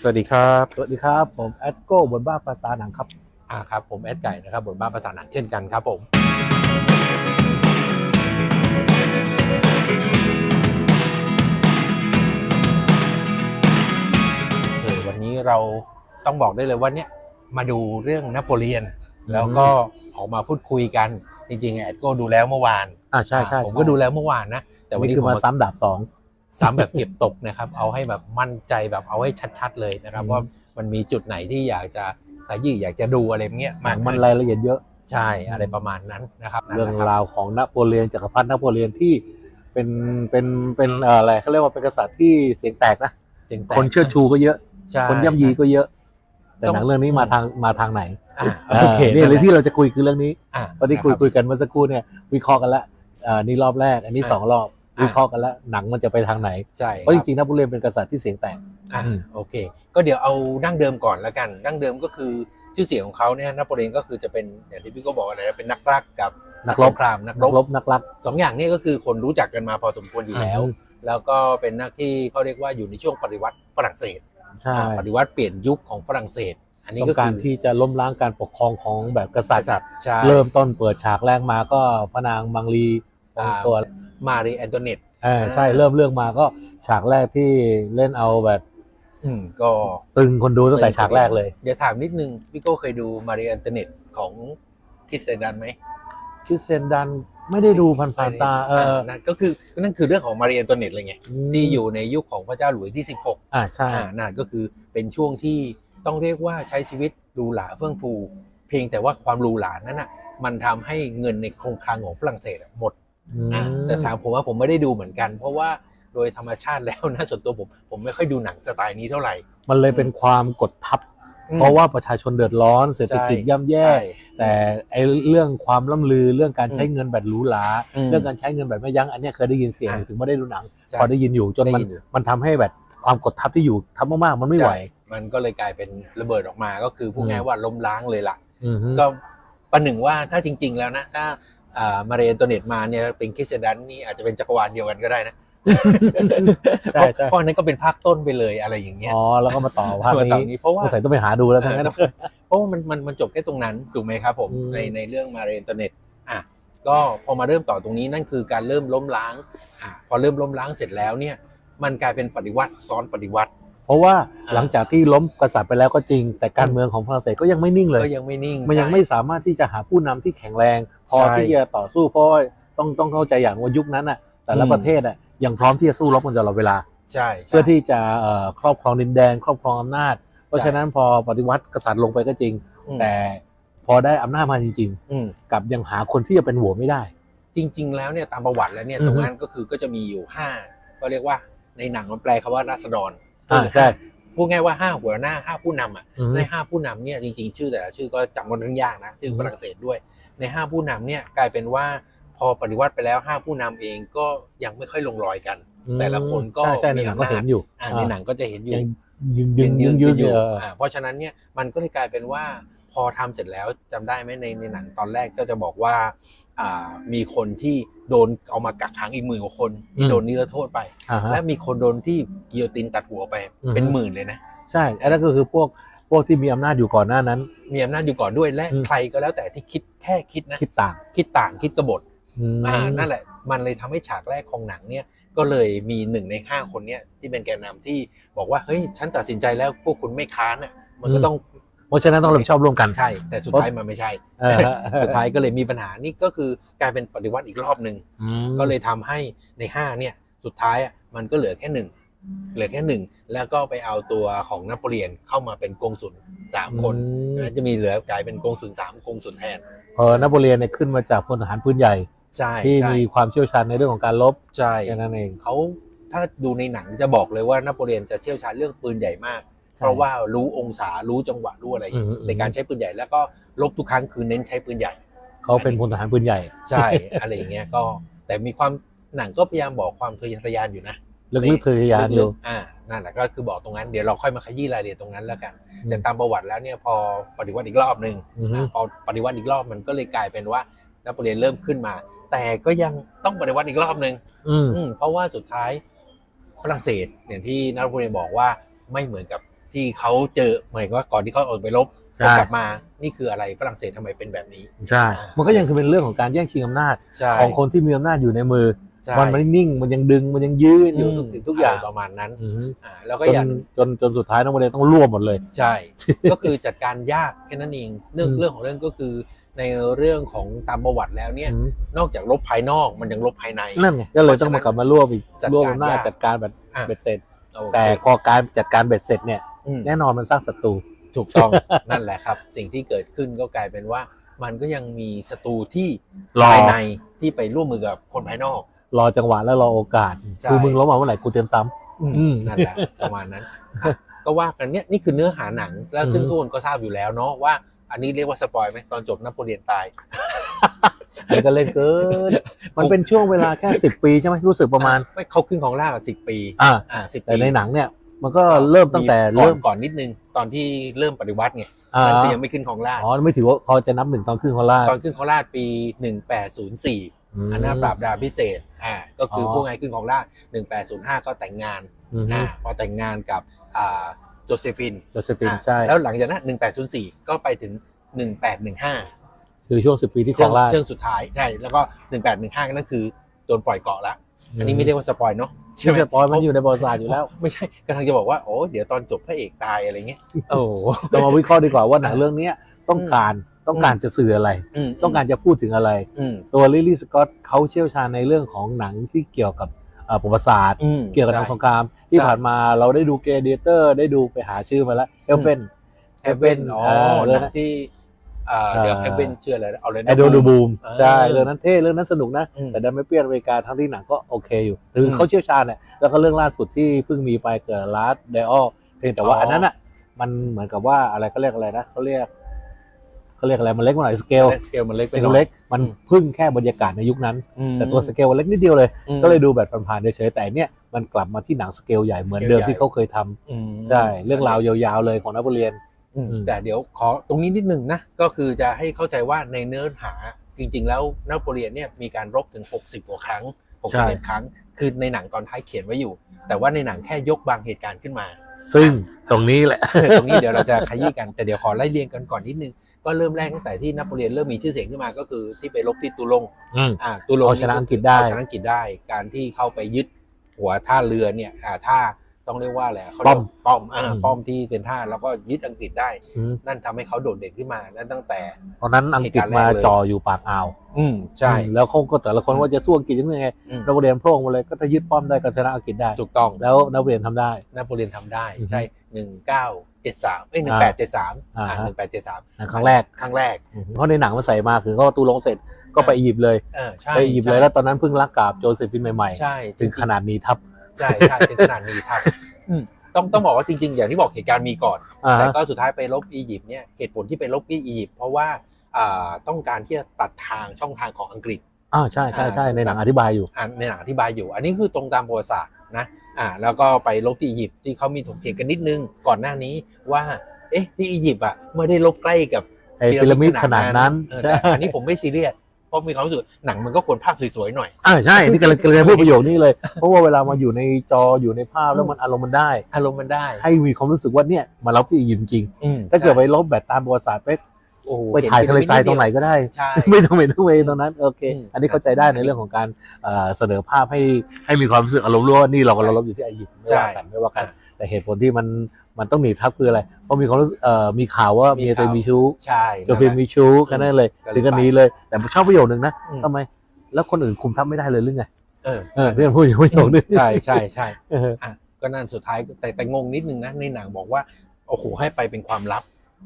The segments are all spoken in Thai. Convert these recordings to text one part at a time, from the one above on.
สวัสดีครับ สวัสดีครับ ผมแอดโก้บนบ้าภาษาหนังครับ อ่าครับ ผมแอดไก่นะครับบทบ้านภาษาหนังเช่นกันครับผมโอเควันนี้เราต้องบอกได้เลยว่าเนี่ยมาดูเรื่องนโปเลียน แล้วก็ออกมาพูดคุยกัน จริงๆแอดโก้ดูแล้วเมื่อวานอ่าใช่ใช่ผมก็ดูแล้วเมื่อวานนะ แต่แต่วัวันนนี้นี้คือผมมามาซ้ำดาบสอง ซ้ำแบบเก็บตกนะครับ เอาให้แบบมั่นใจแบบเอาให้ชัด ๆ เลยนะครับอืมว่ามันมีจุดไหนที่อยากจะขยี้อยากจะดูอะไรเงี้ยหนัมากงมันขึ้นรายละเอียดเยอะใช่อะไรประมาณนั้นนะครับ เรื่องนั่นแหละคบราวของนโปเลียนจักรพรรดินโปเลียนที่เป็นเป็นเป็นเอ่ออะไรเขาเรียกว่าเป็นกษัตริย์ที่เสียงแตกนะเสียงแตกคนเชื่อชูก็เยอะใช่คนย่ำยีก็เยอะ แต่ต้องหนังเรื่องนี้มาทางมาทางไหนอะอ่าโอเคนี่เลยที่เราจะคุยคือเรื่องนี้อะตอนที่คุยนะรับคุยกันเมื่อสักครู่เนี่ยวิเคราะห์กันแล้วอ่านี่รอบแรก อันนี้อ่าสองรอบอ่า วิเคราะห์กันแล้วหนังมันจะไปทางไหนใช่เพราะจคบริงๆนโปเลียนเป็นกษัตริย์ที่เสียงแตกอะอืมโอเค ก็เดี๋ยวเอาดั้งเดิมก่อนแล้วกัน ดั้งเดิมก็คือชื่อเสียงของเขาเนี่ยนโปเลียนก็คือจะเป็นอย่างที่พี่ก็บอกอะไรนะเป็นนักรักกับนักรบสงครามนักรนักรบบนักรักสองอย่างเนี้ก็คือคนรู้จักกันมาพอสมควรอยู่แล้ว แล้วก็เป็นนักที่เขาเรียกว่าอยู่ในช่วงปฏิวัติฝรั่งเศสใช่อ่าปฏิวัติเปลี่ยนยุคของฝรั่งเศส อันนี้ต้อก็งการคือที่จะล้มล้างการปกครองของแบบกษัตริย์ษัตริย์ใช่เริ่มต้นเปิดฉากแรกมาก็พระนางมังลีของอ่าตัว มารีแอนโตเนตเออใช่เริ่มเรื่องมาก็ฉากแรกที่เล่นเอาแบบอืมก็ตึงคนดูตั้งแต่ฉากแรกเลย เดี๋ยวถามนิดนึงพี่โก้เคยดูมารีแอนโตเนตของคริสเตนดันไหมคริสเซนดันไม่ได้ดูผ่านๆตาเออนั่นก็คือนั่นคือเรื่องของมารีแอนโตเนตเลยไงที่อยู่ในยุคของพระเจ้าหลุยส์ที่ 16 อ่าใช่อ่านั่นก็คือเป็นช่วงที่ต้องเรียกว่าใช้ชีวิตหรูหราเฟื่องฟู เพียงแต่ว่าความหรูหรานั้นน่ะมันทำให้เงินในโครงคลังของฝรั่งเศสอะหมด อืมอะแต่ถามผมว่าผมไม่ได้ดูเหมือนกัน เพราะว่าโดยธรรมชาติแล้วนะส่วนตัวผมผมไม่ค่อยดูหนังสไตล์นี้เท่าไหร่ มันเลยเป็นความกดทับอืมเพราะว่าประชาชนเดือดร้อนเศรษฐกิจใช่ย่ำแย่ ใช่แต่ไอ้เรื่องความล่ำลือเรื่องการใช้อืมเงินแบบหรูหรามเรื่องการใช้เงินแบบไม่ยั้งอันเนี้ยเคยได้ยินเสียงอะถึงไม่ได้ดูหนัง ใช่พอได้ยินอยู่จนมันได้ยินอยู่ มันทำให้แบบความกดทับที่อยู่ทับมากๆมันไม่ไหวใช่มันก็เลยกลายเป็นระเบิดออกมาก็คือพูดอืมง่ายๆว่าล้มล้างเลยล่ะ อือฮึ ก็ประหนึ่งว่าถ้าจริง ๆ แล้วนะ ถ้าอ่า มาเรียนตัวเน็ตมาเนี่ยเป็นคริสเตยนดันนี่อาจจะเป็นจักรวาลเดียวกันก็ได้นะใช่ใช่เพราะอันนั้นก็เป็นภาคต้นไปเลยอะไรอย่างเงี้ยอ๋อแล้วก็มาต่อภาคมาตอนนี้นี้เพราะว่าสงสัยต้องไปหาดูแล้วทั้งนั้นเพราะว่ามันมันมันจบแค่ตรงนั้นถูกไหมครับผมอืมในในเรื่องมาเรียนตัวเน็ตอะก็พอมาเริ่มต่อตรงนี้นั่นคือการเริ่มล้มล้างอะพอเริ่มล้มล้างเสร็จแล้วเนี่ย มันกลายเป็นปฏิวัติซ้อนปฏิวัติ เพราะว่าอ่าหลังจากที่ล้มกษัตริย์ไปแล้วก็จริง แต่การเมืองของฝรั่งเศสก็ยังไม่นิ่งเลยก็ยังไม่นิ่ง มันยังใช่ไม่สามารถที่จะหาผู้นำที่แข็งแรง พอใช่ที่จะต่อสู้เพราะว่าต้องต้องเข้าใจอย่างว่ายุคนั้นน่ะ แต่ละอืมประเทศอะยังพร้อมที่จะสู้รบกันตลอดเวลาใช่ใช่เพื่อที่จะเอ่อครอบครองดินแดน ครอบครองอำนาจ เพราะใช่ฉะนั้นพอปฏิวัติกษัตริย์ลงไปก็จริงอืมแต่พอได้อำนาจมาจริงอืมๆกลับยังหาคนที่จะเป็นหัวไม่ได้ จริง ๆ แล้วเนี่ยตามประวัติแล้วเนี่ยอือฮึตรงนั้นก็คือก็จะมีอยู่ห้าก็เรียกว่าในหนังมันแปลคำว่าราษฎร อ่าใช่พูดง่ายว่าห้าหัวหน้าห้าผู้นำอะอือฮึในห้าผู้นำเนี่ยจริง ๆ ชื่อแต่ละชื่อก็จำกันทั้งยากนะชื่ออือฮึฝรั่งเศสด้วย ในห้าผู้นำเนี่ยกลายเป็นว่าพอปฏิวัติไปแล้วห้าผู้นำเองก็ยังไม่ค่อยลงรอยกัน แต่ละคนก็ใช่ใช่ในมีหนังอำนาจก็เห็นอยู่อ่าในหนังก็จะเห็นอยู่ยังยืนยืนยืนยืนออยู่ยู่เอออ่าเพราะฉะนั้นเนี่ยมันก็เลยกลายเป็นว่าพอทำเสร็จแล้วจำได้ไหมในในหนังตอนแรกก็จะบอกว่าอ่า มีคนที่โดนเอามากักขังอีกหมื่นกว่าคนที่โดนนิรโทษไปอ่าฮะและมีคนโดนที่กิโยตินตัดหัวไปอือฮึเป็นหมื่นเลยนะ ใช่อันนั้นก็คือพวกพวกที่มีอำนาจอยู่ก่อนหน้านั้น มีอำนาจอยู่ก่อนด้วยและอืมใครก็แล้วแต่ที่คิดแค่คิดนะคิดต่างคิดต่างคิดกบฏอืมอ่านั่นแหละ มันเลยทำให้ฉากแรกของหนังเนี่ยก็เลยมีหนึ่งในห้าคนเนี่ยที่เป็นแกนนำที่บอกว่าเฮ้ยฉันตัดสินใจแล้วพวกคุณไม่ค้านอะมันก็ต้อง เพราะฉะนั้นต้องรับผิดชอบร่วมกัน ใช่ แต่สุดท้ายมันไม่ใช่ เออ สุดท้ายก็เลยมีปัญหานี่ก็คือกลายเป็นปฏิวัติอีกรอบหนึ่งอืมก็เลยทำให้ในห้าเนี่ยสุดท้ายอะมันก็เหลือแค่หนึ่งเหลือแค่หนึ่งแล้วก็ไปเอาตัวของนโปเลียนเข้ามาเป็นกงสุลสามคนอืมนะจะมีเหลือกลายเป็นกงสุลสามกงสุลแทนเออนโปเลียนเนี่ยขึ้นมาจากพลทหารปืนใหญ่ ใช่ที่ใช่มีความเชี่ยวชาญในเรื่องของการรบใช่ แค่นั้นเอง เขาถ้าดูในหนังจะบอกเลยว่านโปเลียนจะเชี่ยวชาญเรื่องปืนใหญ่มากใช่ เพราะว่ารู้องศารู้จังหวะรู้อะไรอืมอืมในการใช้ปืนใหญ่แล้วก็ลบทุกครั้งคือเน้นใช้ปืนใหญ่ เขาเป็นพลทหารปืนใหญ่ ใช่อะไรอย่างเงี้ยก็แต่มีความหนังก็พยายามบอกความทะเยอทะยานอยู่นะลึกๆทะเยอทะยานอยู่ลึกๆอ่านั่นแหละก็คือบอกตรงนั้นเดี๋ยวเราค่อยมาขยี้รายละเอียดตรงนั้นแล้วกันแต่ตามประวัติแล้วเนี่ยพอปฏิวัติอีกรอบหนึ่งอือฮึอะพอปฏิวัติอีกรอบมันก็เลยกลายเป็นว่านโปเลียนเริ่มขึ้นมา แต่ก็ยังต้องปฏิวัติอีกรอบหนึ่งอืมอืมเพราะว่าสุดท้ายฝรั่งเศสอย่างที่นโปเลียนบอกว่าไม่เหมือนกับ ที่เขาเจอหมายความว่าก่อนที่เขาออกไปรบใช่ กลับมานี่คืออะไรฝรั่งเศสทำไมเป็นแบบนี้ ใช่มันก็ยังคือเป็นเรื่องของการแย่งชิงอำนาจ ใช่ของคนที่มีอำนาจอยู่ในมือ ใช่มันไม่นิ่ง มันยังดึง มันยังยืนอยู่ทุกสิ่งทุกอย่างะไรประมาณนั้นอือฮึอ่าแล้วก็จอย่างนจนจนสุดท้ายน้องโมเดลต้องร่วมหมดเลย ใช่ ก็คือจัดการยากแค่นั้นเองเรื่องอืม เรื่องของเรื่องก็คือในเรื่องของตามประวัติแล้วเนี่ย อืมนอกจากลบภายนอกมันยังลบภายใน นั่นไงก็เลยต้องมากลับมาร่วมอีกจัดการร่วมอำนาจยาก จัดการแบบอะเบ็ดเสร็จ โอเคแต่พอการจัดการเบ็ดเสร็จเนี่ยอืม แน่นอนมันสร้างศัตรูถูกต้องนั่นแหละครับ สิ่งที่เกิดขึ้นก็กลายเป็นว่า มันก็ยังมีศัตรูที่รอภายในที่ไปร่วมมือกับคนภายนอก รอจังหวะแล้วรอโอกาสใช่คือมึงล้มมาเมื่อไหร่กูเตรียมซ้ำอืมนั่นแหละประมาณนั้นอะก็ว่ากันเนี่ยนี่คือเนื้อหาหนังแล้วซึ่งอืมทุกคนก็ทราบอยู่แล้วเนาะว่า อันนี้เรียกว่าสปอยไหมตอนจบนโปเลียนตายอันนี้ก็เล่นเกิน มันเป็นช่วงเวลาแค่สิบปีใช่ไหมรู้สึกประมาณ ไม่เขาขึ้นของราชย์สิบปีอ่าอ่าสิบแต่ปีในหนังเนี่ย มันก็เริ่มตั้งแต่ก่อนเริ่มก่อนนิดนึงตอนที่เริ่มปฏิวัติไงอ่านั่นก็ยังไม่ขึ้นของราชย์อ๋อไม่ถือว่าเขาจะนับหนึ่งตอนขึ้นของราชตอนขึ้นของราชย์ปี 1804ม อันนาปราบดาพิเศษอ่าก็คือออ พวกไงขึ้นของราชย์1805 ก็แต่งงานอืมอ่าพอแต่งงานกับอ่าโจเซฟินโจเซฟินอ่าใช่แล้วหลังจากนั้น 1804 ก็ไปถึง 1815คือช่วงสิบปีที่ขเชื่องราชเชื่องสุดท้ายใช่แล้วก็ 1815นั่นคือโดนปล่อยเกาะแล้ว อันนี้ไม่เรียกว่าสปอยเนาะใช่ไหมปอยมันอยู่ในบริษัทอยู่แล้ว ไม่ใช่กำลังจะบอกว่าโอ้เดี๋ยวตอนจบพระเอกตายอะไรเงี้ยโอ้โหเรามาวิเคราะห์ดีกว่าว่าหนังเรื่องเนี้ยต้องการต้องการจะสื่ออะไรมต้องการจะพูดถึงอะไรอืมตัวลิลลี่สกอตเขาเชี่ยวชาญในเรื่องของหนังที่เกี่ยวกับเอ่อประวัติศาสตร์อืมเกี่ยวกับหนังใช่สงคราม ที่ใช่ผ่านมาเราได้ดูเกเดเตอร์ ได้ดูไปหาชื่อมาแล้วเอลเฟนเฮเวนอ๋อเออหเรื่นัองงนั้นที่ อ่าเดี๋ยวเอ่อเฮเวนชื่ออะไรนะเอาเลยไอโดนูบูมอ่าใช่เรื่องนั้นเท่เรื่องนั้นสนุกนะ อืม แต่ดันไม่เปรี้ยนอเมริกาทั้งที่หนังก็โอเคอยู่ถึงอืมเขาเชี่ยวชาญเนี่ยแล้วก็เรื่องล่าสุดที่เพิ่งมีไปเกิดลาสเดออเพียงแต่ว่าอ๋ออัอันนั้นอะมันเหมือนกับว่าอะไรเขาเรียกอะไรนะเขาเรียกเขาเรียกอะไรมันเล็กมาหน่อยสเกลสเกลมันเล็กสไปเกหน่ลอยเล็กมันอืมพึ่งแค่บรรยากาศในยุคนั้น อืมแต่ตัวสเกลมันเล็กนิดเดียวเลย อืม ก็เลยดูแบบผ่านๆเฉยๆแต่อันเนี่ยมันกลับมาที่หนังสเกลใหญ่เหมือนเดิมสเกลใหญ่ ที่เขาเคยทำอืมใช่ เรื่องราวยาวๆเลยของนโปเลียนอืมอืม แต่เดี๋ยวขอตรงนี้นิดหนึ่งนะ ก็คือจะให้เข้าใจว่าในเนื้อหาจริง ๆ แล้วนโปเลียนเนี่ยมีการรบถึง 60 กว่าครั้งใช่61ครั้ง คือในหนังตอนท้ายเขียนไว้อยู่ แต่ว่าในหนังแค่ยกบางเหตุการณ์ขึ้นมา ซึ่งตรงนี้แหละ ตรงนี้เดี๋ยวเราจะขยี้กันแต่เดี๋ยวขอไล่เรียงกันก่อนนิดนึงก็เริ่มแรกตั้งแต่ที่นโปเลียนเริ่มมีชื่อเสียงขึ้นมาก็คือที่ไปรบที่ตูลงอืมอ่าตูลงเอาชนะอังกฤษได้เอาชนะอังกฤษได้ การที่เข้าไปยึดหัวท่าเรือเนี่ยอ่าท่า ต้องเรียกว่าอะไรเขาป้เรีอยมกป้อมอ่าอืมป้อมที่เป็นท่าแล้วก็ยึดอังกฤษได้อืมนั่นทำให้เขาโดดเด่นขึ้นมานั่นตั้งแต่ ตอนนั้นอังกฤษมาจ่ออยู่ปากอ่าว อืมใช่อืมแล้วเขาก็แต่ละคนว่าจะสู้อังกฤษยังไงอืมนโปเลียนโผล่มาเลยก็ถ้ายึดป้อมได้ก็ชนะอังกฤษได้ถูกต้องแล้วนโปเลียนทำได้นโปเลียนทำได้อือฮึใช่หนึ่งเก้าเจ็ดสามเอ้ยหนึ่งแปดเจ็ดสามอ่าอ่าฮะหนึ่งแปดเจ็ดสามครั้งแรกครั้งแรก เพราะในหนังมันใส่มาคือเขาประตูลงเสร็จก็ไปอียิปต์เลยเออใช่ไปอียิปต์เลยแล้วตอนนั้นเพิ่งรักกับโจเซฟินใหม่ใช่ๆถึงขนาดหนี้ทับ ใช่ใช่ถึงขนาดนี้ครับอืม ต้องต้องบอกว่าจริง ๆ อย่างที่บอกเหตุการณ์มีก่อน อ่าแต่ฮะก็สุดท้ายไปลบอียิปต์เนี่ยเหตุผลที่ไปลบที่อียิปต์เพราะว่าอ่าต้องการที่จะตัดทางช่องทางของอังกฤษอ่าใช่ใช่ใช่ในหนังอธิบายอยู่ อ่าในหนังอธิบายอยู่ อันนี้คือตรงตามประวัติศาสตร์นะอ่าแล้วก็ไปลบที่อียิปต์ที่เขามีถกเถียงกันนิดนึงก่อนหน้านี้ว่า เอ๊ะที่อียิปต์อะไม่ได้ลบใกล้กับ ไอ้พีระมิดขนาดนั้นเออใช่ แต่อันนี้ผมไม่ซีเรียส เพราะมีความรู้สึกหนังมันก็ควรภาพสวยๆหน่อย อ่าใช่ที่กำลังกำลังจะพูดประโยคนี้เลย เพราะว่าเวลามาอยู่ในจออยู่ในภาพแล้วมันอารมณ์มันได้ อารมณ์มันได้ให้มีความรู้สึกว่าเนี่ยมารับที่อียิปต์จริงอืมถ้าเกิดใช่ไปลบแบบตามประวัติศาสตร์ไปโอ้โหไปถ่ายทะเลทรายตรงไหนก็ได้ ใช่ ไม่ต้องไปต้องไปตรงนั้นโอเค อืมอันนี้เข้าใจได้ในเรื่องของการเอ่อเสนอภาพให้ให้มีความรู้สึกอารมณ์ร่วมว่านี่เรากำลังลบอยู่ที่อียิปต์ไม่ว่ากันไม่ว่ากัน แต่เหตุผลที่มันมันต้องหนีทับคืออะไร เพราะมีความรู้สึกเอ่อมีข่าวว่ามีเมียตัวเองข่าวมีชู้ใช่โจฟินมีชู้แค่นั้นเลยก็เลยถึงกันนี้เลย แต่ผมชอบประโยคนึงนะอืมทำไม แล้วคนอื่นคุมทับไม่ได้เลยหรือไงเออเออเรื่องพูดอยู่ประโยคนึงใช่ใช่ใช่เอออะก็นั่นสุดท้ายแต่แต่งงนิดนึงนะในหนังบอกว่าโอ้โหให้ไปเป็นความลับ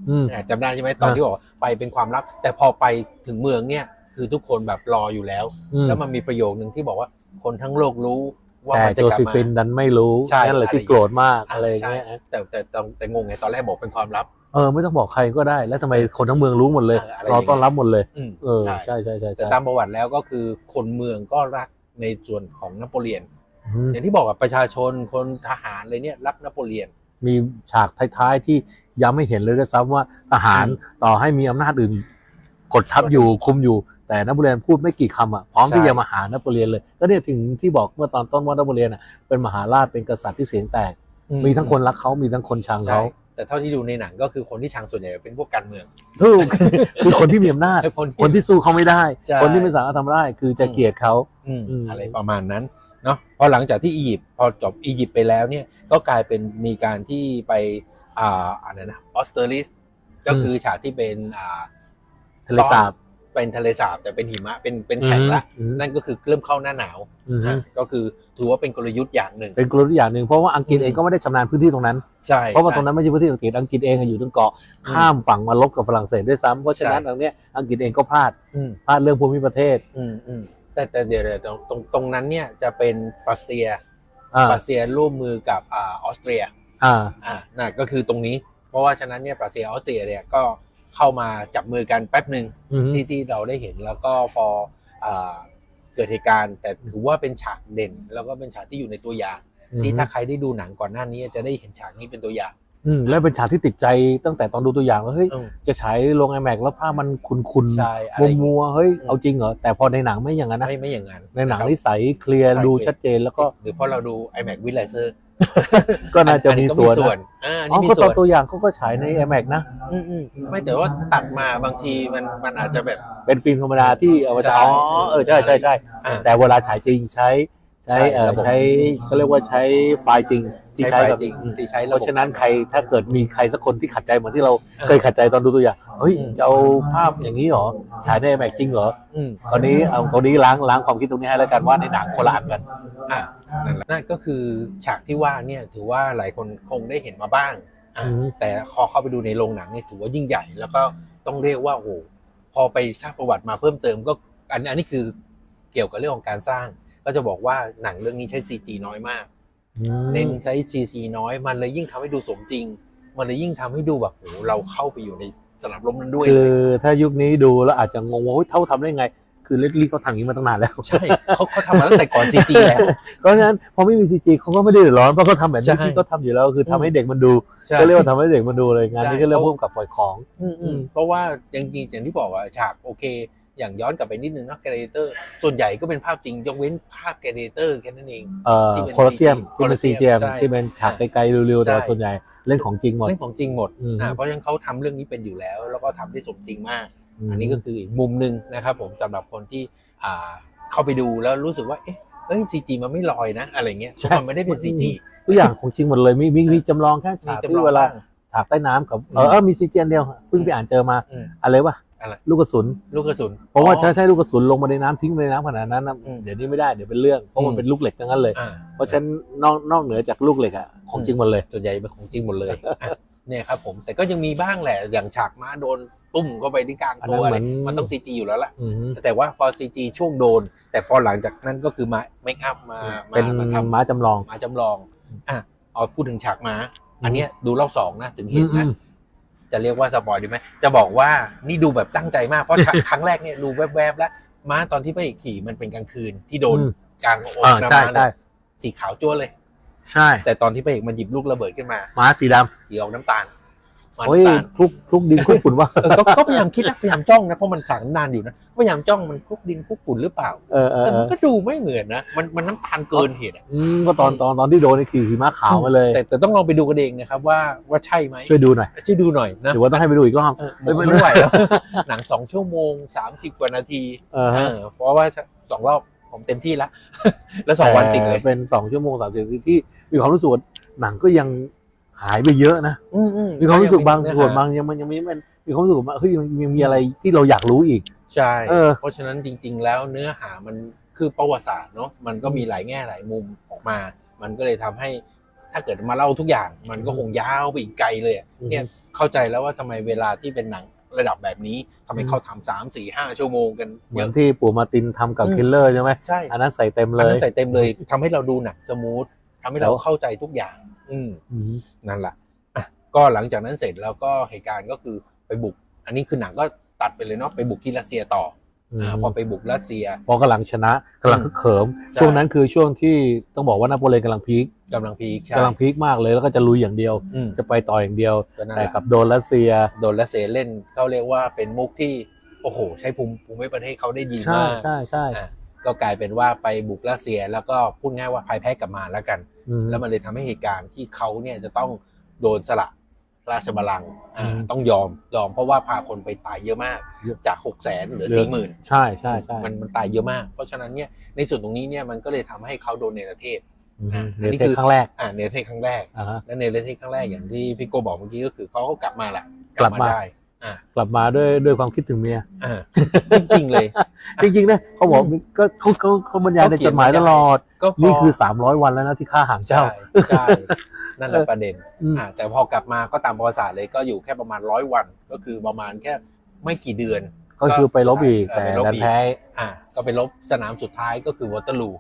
อืมอะจำได้ใช่ไหมตอนอ่าที่บอกว่าไปเป็นความลับ แต่พอไปถึงเมืองเนี่ยคือทุกคนแบบรออยู่แล้วอืมแล้วมันมีประโยคนึงที่บอกว่าคนทั้งโลกรู้ ว่าแต่มันจะโจกลับซิมา ฟินดันไม่รู้ใช่นั่นแหละที่อะไรอย่าง โกรธมากอะอะไรอย่างใช่เงี้ยแต่แต่แต่แต่งงไงตอนแรกบอกเป็นความลับ เออไม่ต้องบอกใครก็ได้ แล้วทำไมคนทั้งเมืองรู้หมดเลยเอออะไรรอต้อนรับหมดเลย อืมเออใช่ใช่ใช่ใช่แต่ใช่ตามประวัติแล้วก็คือคนเมืองก็รักในส่วนของนโปเลียน อืมอย่างที่บอกกับประชาชนคนทหารเลยเนี่ยรักนโปเลียน มีฉากท้ายๆที่ย้ำให้เห็นเลยด้วยซ้ำว่าทหารอืมต่อให้มีอำนาจอื่น กดทับอยู่คุมอยู่ แต่นโปเลียนพูดไม่กี่คำอะพร้อมที่ใช่จะมาหานโปเลียนเลยก็เนี่ยถึงที่บอกเมื่อตอนต้นว่านโปเลียนอะเป็นมหาราชเป็นกษัตริย์ที่เสียงแตกอืมมีทั้งคนรักเขามีทั้งคนชังใช่เขาแต่เท่าที่ดูในหนังก็คือคนที่ชังส่วนใหญ่เป็นพวกการเมืองถูกคือคนที่มีอำนาจไอ้คนคนที่สู้เขาไม่ได้ใช่คนที่ไม่สามารถทำได้คือจะอืมเกลียดเขาอืมอืมอะไรประมาณนั้นเนาะพอหลังจากที่อียิปต์พอจบอียิปต์ไปแล้วเนี่ยก็กลายเป็นมีการที่ไปอ่าอะไรนะออสเตอริสก็คือฉากที่เป็นอ่า ทะเลสาบเป็นทะเลสาบแต่เป็นหิมะเป็นเป็นแข็งละอืมนั่นก็คือเริ่มเข้าหน้าหนาวอืมนะก็คือถือว่าเป็นกลยุทธ์อย่างหนึ่ง เป็นกลยุทธ์อย่างหนึ่งเพราะว่าอังกฤษอืม เองก็ไม่ได้ชำนาญพื้นที่ตรงนั้น ใช่เพราะว่าใช่ตรงนั้นไม่ใช่พื้นที่อังกฤษอังกฤษเองอะอยู่ตรงเกาะข้ามฝั่งมาลบกับฝรั่งเศสด้วยซ้ำเพราะฉะนั้นใช่ตรงเนี้ยอังกฤษเองก็พลาดอืม พลาดเรื่องภูมิประเทศอืมอืมแต่แต่เดี๋ยวเดี๋ยวตรงตรงตรงนั้นเนี่ยจะเป็นรัสเซียอ่ารัสเซียร่วมมือกับอ่าออสเตรียอ่า อ่านั่นก็คือตรงนี้ เพราะว่าฉะนั้นเนี่ยรัสเซียออสเตรียเนี่ยก็ เข้ามาจับมือกันแป๊บหนึ่งอืมที่ที่เราได้เห็นแล้วก็พออ่าเกิดเหตุการณ์ แต่ถือว่าเป็นฉากเด่น แล้วก็เป็นฉากที่อยู่ในตัวอย่าง ที่ถ้าใครได้ดูหนังก่อนหน้านี้จะได้เห็นฉากนี้เป็นตัวอย่างอืมแล้วเป็นฉากที่ติดใจตั้งแต่ตอนดูตัวอย่างแล้วเฮ้ยอืมจะฉายลงไอแม็กแล้วภาพมันคุนใช่อะๆไรมัวอย่างมังี้วๆเฮ้ยอืมเอาจริงเหรอแต่พอในหนังไม่อย่างนั้นนะไม่ไม่อย่างนั้นในหนังะครับนี่ใสเคลียร์ใสดูเคลียร์ชัดเจนแล้วก็หรือเพราะเราดู iMac with Laser ก็น่าจะอัมี ก็ส่วนส่วนะนอ่าอันอ๋อนี้มีก็ส่ตอวนนตัวอย่างเขาก็ฉายใน iMac นะ อืมอืมไม่แต่ว่าตัดมาบางทีมันมันอาจจะแบบ เป็นฟิล์มธรรมดาที่เอามาใช่อ๋อเออใช่ใช่ใช่อ่าแต่เวลาฉายจริงใช้ ใช้ใช่เออระบบ ใช้เขาเรียกว่าใช้ไฟล์จริง ที่ใช้ใช้ไฟแบบจริงอืมที่ใช้เพระบบ ราะฉะนั้นใครถ้าเกิดมีใครสักคนที่ขัดใจเหมือนที่เราอ่าเคยขัดใจตอนดูตัวอย่างเฮ้ยอืมจะเอาภาพอย่างนี้เหรอฉายใน iMac จริงเหรออืมตอนนี้เอาตรงนี้ล้างล้างความคิดตรงนี้ให้แล้วกันว่าในหนังคนละอันกัน อะนั่นแหละนั่นก็คือฉากที่ว่าเนี่ยถือว่าหลายคนคงได้เห็นมาบ้างอะอืม แต่พอเข้าไปดูในโรงหนังเนี่ยถือว่ายิ่งใหญ่ แล้วก็ต้องเรียกว่าโอ้โหพอไปสร้างประวัติมาเพิ่มเติมก็อันอันนี้คือเกี่ยวกับเรื่องของการสร้าง ก็จะบอกว่าหนังเรื่องนี้ใช้ CG น้อยมาก เน้นใช้ CG น้อย มันเลยยิ่งทำให้ดูสมจริง มันเลยยิ่งทำให้ดูแบบโอ้โหเราเข้าไปอยู่ในสนามรบนั้นด้วยคืเลอยถ้ายุคนี้ดูแล้วอาจจะงงว่าเฮ้ยเท่าทำได้ไง คือเลดลี่เขาทำอย่างนี้มาตั้งนานแล้ว ใช่เขาเขาทำมาตั้งแต่ก่อน CG แล้ว เพราะฉะนั้นพอไม่มีซีจีเขาก็ไม่ได้เดือดร้อนเพราะเขาทำแบบนี้ใช่ที่เขาทำอยู่แล้วคือทำให้เด็กมันดูใช่ก็เรียกว่าทำให้เด็กมันดูเลยงานนี้ใช่ก็เรียกร่วมกับปล่อยของ อืมอืมเพราะว่าอย่างจริงอย่างที่บอกว่าฉากโอเค อย่างย้อนกลับไปนิดนึงนะแกเดเตอร์ ส่วนใหญ่ก็เป็นภาพจริงยกเว้นภาพแกเดเตอร์แค่นั้นเองเอ่อที่เป็นโคลอเซียม CG ที่เป็นซีเจมใช่ที่เป็นฉากไกลๆเร็วๆแต่ว่าใช่ส่วนใหญ่เล่นของจริงหมดเรื่องของจริงหมดอืมอ่าเพราะฉะนั้นเขาทำเรื่องนี้เป็นอยู่แล้ว แล้วก็ทำได้สมจริงมาก อันนี้ก็คืออีกมุมหนึ่งนะครับผมสำหรับคนที่อ่าเข้าไปดูแล้วรู้สึกว่าเอ๊ะเอ้ยซีจีมันไม่ลอยนะ อะไรเงี้ยเพราะมันไม่ได้เป็นซีจีทุกอย่างของจริงหมดเลยมีมีมีจำลองแค่มีฉากจำลที่องเวลาบ้างฉากใต้น้ำกับเออือมเออมีซีเจนเดียวเพิ่งไปอ่านเจอมาอืมอะไรวะ อะไร ลูกกระสุนลูกกระสุน เพราะว่าอ๋อใช้ใช้ลูกกระสุนลงมาในน้ำทิ้งไปในน้ำขนาดนั้นนะอืม เดี๋ยวนี้ไม่ได้เดี๋ยวเป็นเรื่องเพราะมันอืมเป็นลูกเหล็กทั้งนั้นเลย อ่าเพราะฉะนั้นนอกนอกเหนือจากลูกเหล็กอะของจริงหมดเลย ส่วนใหญ่เป็นของจริงหมดเลยอะเนี่ยครับผมแต่ก็ยังมีบ้างแหละอย่างฉากม้าโดนตุ้มเข้าไปที่กลางตัวอัอะไรนนั้นเหมือนมันต้องซีจีอยู่แล้วล่ะ อืมแต่ว่าพอซีจีช่วงโดน แต่พอหลังจากนั้นก็คือมาเมคอัพมามาเป็นมาทำ ม้าจำลอง มาจำลอง อะเอาพูดถึงฉากม้า อันเนี้ยดูรอบสองนะ ถึงเห็นอืนะม จะเรียกว่าสปอยดีไหมจะบอกว่านี่ดูแบบตั้งใจมากเพราะครั้งครั้งแรกเนี่ยดูแวบๆแล้วม้าตอนที่พระเอกขี่มันเป็นกลางคืนที่โดนอืมกลางอกอ่าน้ำใช่ม้าใช่เนี่ยสีขาวจ้วเลย ใช่ แต่ตอนที่พระเอกมันหยิบลูกระเบิดขึ้นมาม้าสีดสีออกน้ำตาล มันำโอ้ยน้ำตาลคลุกคลุกดินคลุกฝุ่นว่าเออก็ก็พยายามคิดนะพยายามจ้องนะเพราะมันฉากนานอยู่นะพยายามจ้องมันคลุกดินคลุกฝุ่นหรือเปล่าเออเออแต่เอมันอก็ดูไม่เหมือนนะมันมันน้ำตาลเกินเหตุอะอืมก็ตอนตอนตอนที่โดนนี่คือหิมะขาวมาเลย แต่แต่ต้องลองไปดูกันเองนะครับว่าว่าใช่ไหมช่วยดูหน่อยช่วยดูหน่อยนะหรือว่าต้องให้ไปดูอีกรอบ เออเอ้ยไม่ไหวแล้วหนังสองชั่วโมงสามสิบกว่านาทีเออเอฮะอเพราะว่าสองรอบผมเต็มที่แล้วแล้วสองวันติดเลยแต่เป็นสองชั่วโมงสามสิบนาทีที่มีความรู้สึกว่าหนังก็ยัง หายไปเยอะนะอืมอืมีความรู้สึกบางเนื้อส่วนหบางยังมันยังไม่มันมีความรู้สึกว่าเฮ้ยยังยังมีอะไรที่เราอยากรู้อีก ใช่ เออ เพราะฉะนั้นจริง ๆ แล้วเนื้อหามันคือประวัติศาสตร์เนาะมันก็มีหลายแง่หลายมุมออกมา มันก็เลยทำให้ถ้าเกิดมาเล่าทุกอย่าง มันก็คงยาวไปอีกไกลเลยอะอืม เนี่ยเข้าใจแล้วว่าทำไมเวลาที่เป็นหนังระดับแบบนี้ทำไมเขาทำสามสี่ห้าชั่วโมงกันเหมืเยอนอะ ที่ปู่มาร์ตินทำกับอืม คิลเลอร์ใช่ไหมใช่ อันนั้นใส่เต็มอันเลยนั้นใส่เต็มเลยทำให้เราดูหนังสมูททำให้เราแล้ว เข้าใจทุกอย่าง อืมอืมนั่นแหละอะก็หลังจากนั้นเสร็จแล้วก็เหตุการณ์ก็คือไปบุก อันนี้คือหนังก็ตัดไปเลยเนาะไปบุกที่รัสเซียต่ออมอ่าพอไปบุกรัสเซีย พอกำลังชนะกำลังคึกเขิมใช่ช่วงนั้นคือช่วงที่ต้องบอกว่านโปเลียนกำลังพีคกำลังพีคใช่กำลังพีคมากเลยแล้วก็จะลุยอย่างเดียวอืมจะไปต่ออย่างเดียวก็นั่นแต่แหละกับโดนรัสเซีย โดนรัสเซียเล่นเขาเรียกว่าเป็นมุกที่โอ้โห ใช้ภูมิภูมิประเทศเขาได้ดีใช่มากใช่ใช่อะ ก็กลายเป็นว่าไปบุกรัสเซียแล้วก็พูดง่ายว่าพ่ายแพ้กลับมาแล้วกันอืมแล้วมันเลยทำให้เหตุการณ์ที่เขาเนี่ยจะต้องโดนสละราชบัลลังก์อ่าอืมต้องยอมยอมเพราะว่าพาคนไปตายเยอะมากเยอะจากหกแสนเหลือเหลือสี่หมื่นใช่ใช่ใช่มันมันตายเยอะมาก เพราะฉะนั้นเนี่ยในส่วนตรงนี้เนี่ยมันก็เลยทำให้เขาโดนเนรเทศอืมอ่าเนอันนี้เธอคือร์ครั้งแรกอ่าเนรเทศครั้งแรกอ่าฮะและเนรเทศครั้งแรกอย่างที่พี่โกบอกเมื่อกี้ก็คือเขาก็กลับมาแหละกลับมาได้อ่า กลับมาด้วยด้วยความคิดถึงเมียอ่าจริงๆเลย จริงๆนะเขาบอกก็เขาเขาเขาบรรยายในจดหมายตลอดก็พนี่คือ300วันแล้วนะที่ฆ่าหางเจ้าใช่ใช่นั่นแหละประเด็นอืมอ่าแต่พอกลับมาก็ตามประวัติศาสตร์เลยก็อยู่แค่ประมาณร้อยวัน ก็คือประมาณแค่ไม่กี่เดือน ก็คือไปลบอีกเออแต่ไปลบดันอีกแพ้อ่า ก็ไปลบสนามสุดท้ายก็คือวอเตอร์ลู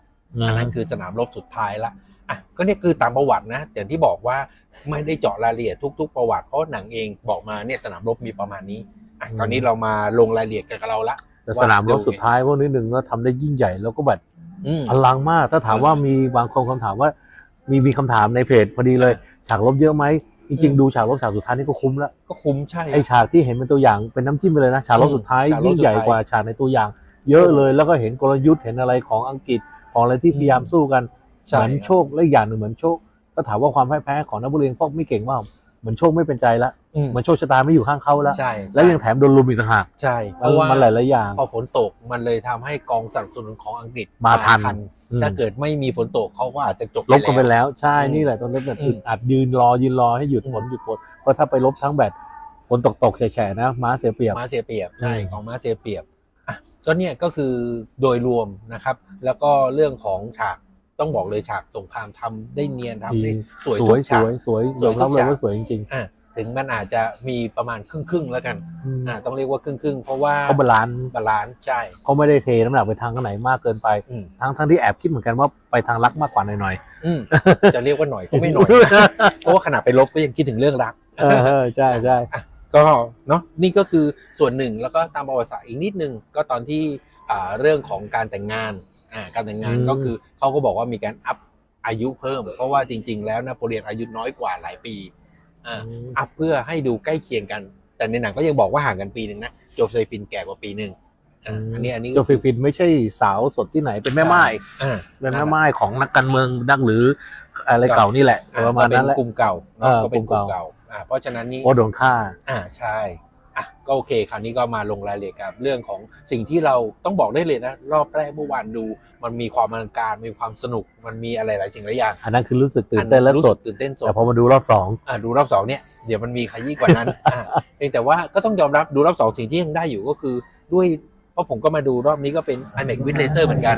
อันนั้นคือสนามรบสุดท้ายละ อะก็เนี่ยคือตามประวัตินะอย่างที่บอกว่าไม่ได้เจาะรายละเอียดทุก ๆ ประวัติเพราะหนังเองบอกมาเนี่ยสนามรบมีประมาณนี้อะตอนนี้เรามาลงรายละเอียดกันกับเราละแต่สนามรบสุดท้ายพวกนี้หนึ่งก็ทำได้ยิ่งใหญ่แล้วก็แบบอืมพลังมากถ้าถามว่ามีบางคนคำถามว่า มีมีคำถามในเพจพอดีเลย ฉากรบเยอะไหมจริงอืมๆดูฉากรบฉากสุดท้ายนี่ก็คุ้มแล้วก็คุ้มใช่ไอฉากที่เห็นเป็นตัวอย่างเป็นน้ำจิ้มไปเลยนะ ฉากรบสุดท้ายฉากรบยิ่งใหญ่สุดท้ายกว่าฉากในตัวอย่าง เยอะเลยแล้วก็เห็นกลยุทธ์เห็นอะไรของอังกฤษของอะไรที่พยายามสู้กันใช่ เหมือนโชคและอีกอย่างหนึ่งเหมือนโชค ก็ถามว่าความพ่ายแพ้ของนักบุรีพวกไม่เก่งว่าเหมือนโชคไม่เป็นใจละอืมเหมือนโชคชะตาไม่อยู่ข้างเขาแล้วใช่แล้วยังแถมโดนลุมอีกต่างหากใช่เพมันราะว่ามันหลายๆอย่างพอฝนตกมันเลยทำให้กองสนับสนุนของอังกฤษมาทันอืมถ้าเกิดไม่มีฝนตกเขาก็อาจจะจบลบกันไปแล้วแล้วใช่อืมนี่แหละตรงนี้แบบอืมอึดอัดยืนรอยืนรอให้หยุดอืมฝนหยุดฝนเพราะถ้าไปลบทั้งแบบฝนตกตกๆแฉะๆนะม้าเสียเปรียบม้าเสียเปรียบใช่อืมของม้าเสียเปรียบอะก็เนี่ยก็คือโดยรวมนะครับ แล้วก็เรื่องของฉาก ต้องบอกเลยฉากสงครามทำได้เนียนทำได้สวยสทุวยกสฉากวยสวยสยวยอมรับทุกเลยฉากว่าสวยจริงอะถึงมันอาจจะมีประมาณครึ่งครึ่งๆแล้วกันๆอืมอ่าต้องเรียกว่าครึ่งครึ่งๆเพราะว่าเขาบาลานซ์บาลานซ์ใช่เขาไม่ได้เทน้ำหนักไปทางไหนมากเกินไปอืมทั้งทั้งที่แอบคิดเหมือนกันว่าไปทางรักมากกว่าหน่อยอืมจะเรียกว่าหน่อยก็ไม่หน่อยนะเพราะว่าขนาดไปลบก็ยังคิดถึงเรื่องรักๆเออเออใช่ใช่ก็เนาะนี่ก็คือส่วนหนึ่งแล้วก็ตามประวัติศาสตร์อีกนิดนึงก็ตอนที่อ่าเรื่องของการแต่งงาน อ่าการแต่งงานก็คือเขาก็บอกว่ามีการอัพอายุเพิ่ม เพราะว่าจริง ๆ แล้วนโปเลียนอายุน้อยกว่าหลายปีอ่า อัพเพื่อให้ดูใกล้เคียงกัน แต่ในหนังก็ยังบอกว่าห่างกันปีหนึ่งนะโจเซฟินแก่กว่าปีหนึ่งอ่าอันนี้อันนี้โจฟิฟินไม่ใช่สาวสดที่ไหนเป็นแม่ไม้อ่า เป็นแม่ไม้ของนักการเมืองนักหรืออะไรเก่านี่แหละอ่าประมาณนั้นแหก็ละเป็นกลุ่มเก่าเออก็เป็นกลุ่มกลุ่มเก่า เก่าอ่าเพราะฉะนั้นนี่โอ้โดนฆ่า อ่าใช่อะ ก็โอเค คราวนี้ก็มาลงรายละเอียดกับเรื่องของสิ่งที่เราต้องบอกได้เลยนะ รอบแรกเมื่อวานดู มันมีความอลังการมีความสนุกมันมีอะไรหลายสิ่งหลายอย่างอันนั้นคือรู้สึกตื่นเต้นและรู้สสึดกตื่นเต้นสดแต่พอมาดูรอบสองอ่าดูรอบสองเนี่ยเดี๋ยวมันมีขยี้กว่านั้นอ่าเพียงแต่ว่าก็ต้องยอมรับดูรอบสองสิ่งที่ยังได้อยู่ก็คือด้วยเพราะผมก็มาดูรอบนี้ก็เป็น iMac with Laser เหมือนกัน